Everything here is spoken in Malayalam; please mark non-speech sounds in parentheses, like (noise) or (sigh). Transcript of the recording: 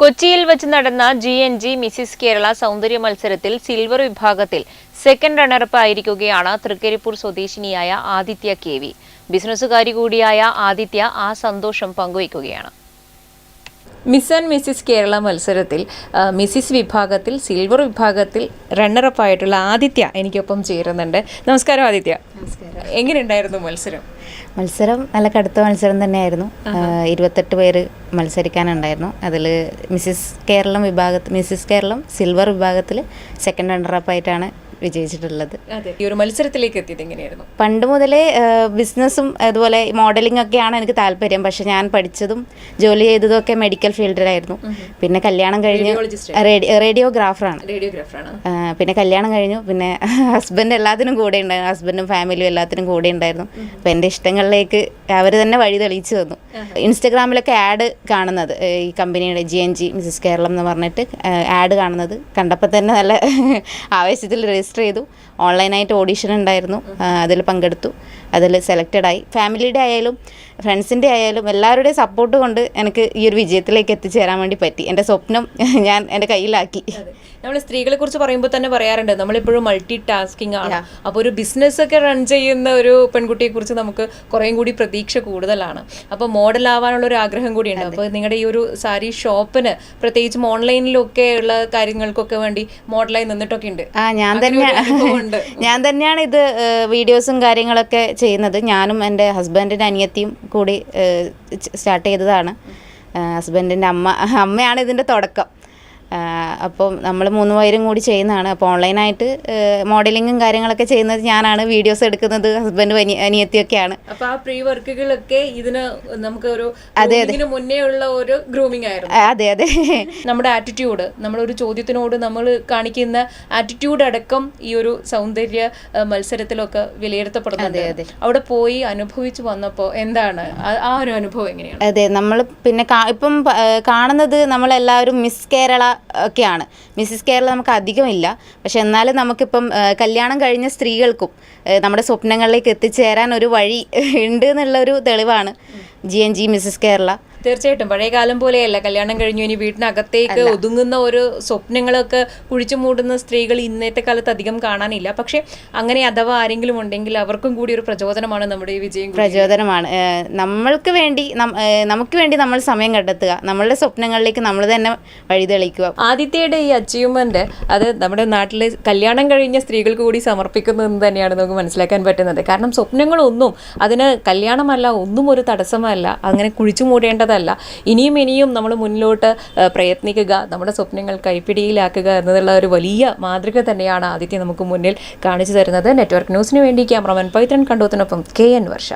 കൊച്ചിയിൽ വെച്ച് നടന്ന G N G Mrs Kerala സൗന്ദര്യ മത്സരത്തിൽ സിൽവർ വിഭാഗത്തിൽ സെക്കൻഡ് റണ്ണറപ്പ് ആയിരിക്കുകയാണ് തൃക്കരിപ്പൂർ സ്വദേശിനിയായ ആദിത്യ കെ ബിസിനസ്സുകാരി കൂടിയായ ആദിത്യ ആ സന്തോഷം പങ്കുവയ്ക്കുകയാണ്. മിസ് ആൻഡ് മിസ്സിസ് കേരള മത്സരത്തിൽ മിസ്സിസ് വിഭാഗത്തിൽ സിൽവർ വിഭാഗത്തിൽ റണ്ണറപ്പ് ആയിട്ടുള്ള ആദിത്യ എനിക്കൊപ്പം ചേരുന്നുണ്ട്. നമസ്കാരം ആദിത്യ. എങ്ങനെയുണ്ടായിരുന്നു മത്സരം? മത്സരം നല്ല കടുത്ത മത്സരം തന്നെയായിരുന്നു. ഇരുപത്തെട്ട് പേര് മത്സരിക്കാനുണ്ടായിരുന്നു. അതിൽ മിസ്സിസ് കേരളം വിഭാഗത്തിൽ മിസ്സിസ് കേരളം സിൽവർ വിഭാഗത്തിൽ സെക്കൻഡ് റണ്ണറപ്പ് ആയിട്ടാണ് വിജയിച്ചിട്ടുള്ളത്. ഈ ഒരു മത്സരത്തിലേക്ക് എത്തിയത് എങ്ങനെയായിരുന്നു? പണ്ട് മുതലേ ബിസിനസ്സും അതുപോലെ മോഡലിംഗ് ഒക്കെയാണ് എനിക്ക് താല്പര്യം. പക്ഷെ ഞാൻ പഠിച്ചതും ജോലി ചെയ്തതും ഒക്കെ മെഡിക്കൽ ഫീൽഡിലായിരുന്നു. പിന്നെ കല്യാണം കഴിഞ്ഞു. റേഡിയോഗ്രാഫറാണ്. പിന്നെ കല്യാണം കഴിഞ്ഞു. പിന്നെ (laughs) ഹസ്ബൻഡ് എല്ലാത്തിനും കൂടെ ഉണ്ടായിരുന്നു. ഹസ്ബൻഡും ഫാമിലിയും എല്ലാത്തിനും കൂടെ ഉണ്ടായിരുന്നു. അപ്പോൾ എന്റെ ഇഷ്ടങ്ങളിലേക്ക് അവർ തന്നെ വഴി തെളിയിച്ചു തന്നു. ഇൻസ്റ്റഗ്രാമിലൊക്കെ ആഡ് കാണുന്നത് ഈ കമ്പനിയുടെ G N G Mrs Keralam എന്ന് പറഞ്ഞിട്ട് ആഡ് കാണുന്നത് കണ്ടപ്പോൾ തന്നെ നല്ല (laughs) ആവേശത്തിൽ രജിസ്റ്റർ ചെയ്തു. ഓൺലൈനായിട്ട് ഓഡീഷൻ ഉണ്ടായിരുന്നു. അതിൽ പങ്കെടുത്തു. അതിൽ സെലക്റ്റഡ് ആയി. ഫാമിലിയുടെ ആയാലും ഫ്രണ്ട്സിന്റെ ആയാലും എല്ലാവരുടെയും സപ്പോർട്ട് കൊണ്ട് എനിക്ക് ഈ ഒരു വിജയത്തിലേക്ക് എത്തിച്ചേരാൻ വേണ്ടി പറ്റി. എന്റെ സ്വപ്നം ഞാൻ എന്റെ കയ്യിലാക്കി. നമ്മൾ സ്ത്രീകളെ കുറിച്ച് പറയുമ്പോൾ തന്നെ പറയാറുണ്ട്. നമ്മളിപ്പോഴും മൾട്ടി ടാസ്കിംഗ് ആണ് അപ്പോൾ ഒരു ബിസിനസ് ഒക്കെ റൺ ചെയ്യുന്ന ഒരു പെൺകുട്ടിയെ കുറിച്ച് നമുക്ക് കുറേയും കൂടി പ്രതീക്ഷ കൂടുതലാണ്. അപ്പോൾ മോഡൽ ആവാനുള്ള ഒരു ആഗ്രഹം കൂടിയുണ്ട്. അപ്പോൾ നിങ്ങളുടെ ഈ ഒരു സാരി ഷോപ്പിന് പ്രത്യേകിച്ചും ഓൺലൈനിലൊക്കെ ഉള്ള കാര്യങ്ങൾക്കൊക്കെ വേണ്ടി മോഡലായി നിന്നിട്ടൊക്കെ ഉണ്ട്. ആ ഞാൻ ഒരു തന്നെ. (laughs) ഞാൻ തന്നെയാണ് ഇത് വീഡിയോസും കാര്യങ്ങളൊക്കെ ചെയ്യുന്നത്. ഞാനും എന്റെ ഹസ്ബൻഡിന്റെ അനിയത്തിയും കൂടി സ്റ്റാർട്ട് ചെയ്തതാണ്. ഹസ്ബൻഡിന്റെ അമ്മ അമ്മയാണ് ഇതിന്റെ തുടക്കം. അപ്പം നമ്മൾ മൂന്ന് പേരും കൂടി ചെയ്യുന്നതാണ്. അപ്പോൾ ഓൺലൈനായിട്ട് മോഡലിങ്ങും കാര്യങ്ങളൊക്കെ ചെയ്യുന്നത് ഞാനാണ്. വീഡിയോസ് എടുക്കുന്നത് ഹസ്ബൻഡ് അനി അനിയത്തിയൊക്കെയാണ്. അപ്പോൾ ആ പ്രീ വർക്കുകളൊക്കെ ഇതിന് നമുക്ക് ഒരു അതെ അതെ. മുന്നേ ഉള്ള ഒരു ഗ്രൂമിംഗ് ആയിരുന്നു. അതെ അതെ. (laughs) നമ്മുടെ ആറ്റിറ്റ്യൂഡ് നമ്മളൊരു ചോദ്യത്തിനോട് നമ്മൾ കാണിക്കുന്ന ആറ്റിറ്റ്യൂഡ് അടക്കം ഈ ഒരു സൗന്ദര്യ മത്സരത്തിലൊക്കെ വിലയിരുത്തപ്പെടുന്നു അതെ അതെ. അവിടെ പോയി അനുഭവിച്ചു വന്നപ്പോൾ എന്താണ്? ആ- ഒരു അനുഭവം എങ്ങനെയാണ്? അതെ നമ്മൾ പിന്നെ ഇപ്പം കാണുന്നത് നമ്മളെല്ലാവരും മിസ് കേരള ഒക്കെയാണ്. മിസ്സിസ് കേരള നമുക്ക് അധികമില്ല. പക്ഷെ എന്നാലും നമുക്കിപ്പം കല്യാണം കഴിഞ്ഞ സ്ത്രീകൾക്കും നമ്മുടെ സ്വപ്നങ്ങളിലേക്ക് എത്തിച്ചേരാൻ ഒരു വഴി (laughs) ഉണ്ട് എന്നുള്ളൊരു തെളിവാണ് G N G Mrs Kerala തീർച്ചയായിട്ടും. പഴയ കാലം പോലെയല്ല. കല്യാണം കഴിഞ്ഞു ഇനി വീടിനകത്തേക്ക് ഒതുങ്ങുന്ന ഒരു സ്വപ്നങ്ങളൊക്കെ കുഴിച്ചു മൂടുന്ന സ്ത്രീകൾ ഇന്നത്തെ കാലത്ത് അധികം കാണാനില്ല. പക്ഷെ അങ്ങനെ അഥവാ ആരെങ്കിലും ഉണ്ടെങ്കിൽ അവർക്കും കൂടി ഒരു പ്രചോദനമാണ് നമ്മുടെ ഈ വിജയം. പ്രചോദനമാണ്. നമ്മൾക്ക് വേണ്ടി നമുക്ക് വേണ്ടി നമ്മൾ സമയം കണ്ടെത്തുക. നമ്മളുടെ സ്വപ്നങ്ങളിലേക്ക് നമ്മൾ തന്നെ വഴി തെളിക്കുക ആദിത്യയുടെ ഈ അച്ചീവ്മെന്റ് അത് നമ്മുടെ നാട്ടിലെ കല്യാണം കഴിഞ്ഞ സ്ത്രീകൾക്ക് കൂടി സമർപ്പിക്കുന്നതെന്ന് തന്നെയാണ് നമുക്ക് മനസ്സിലാക്കാൻ പറ്റുന്നത്. കാരണം സ്വപ്നങ്ങളൊന്നും അതിന് കല്യാണമല്ല ഒന്നും ഒരു തടസ്സമല്ല. അങ്ങനെ കുഴിച്ചു മൂടേണ്ടതല്ല ഇനിയും ഇനിയും നമ്മൾ മുന്നിലോട്ട് പ്രയത്നിക്കുക നമ്മുടെ സ്വപ്നങ്ങൾ കൈപ്പിടിയിലാക്കുക എന്നുള്ള ഒരു വലിയ മാതൃക തന്നെയാണ് ആദിത്യ നമുക്ക് മുന്നിൽ കാണിച്ചു തരുന്നത്. നെറ്റ്വർക്ക് ന്യൂസിന് വേണ്ടി ക്യാമറമാൻ പൈത്രൻ കണ്ടോത്തിനൊപ്പം കെ എൻ വർഷ.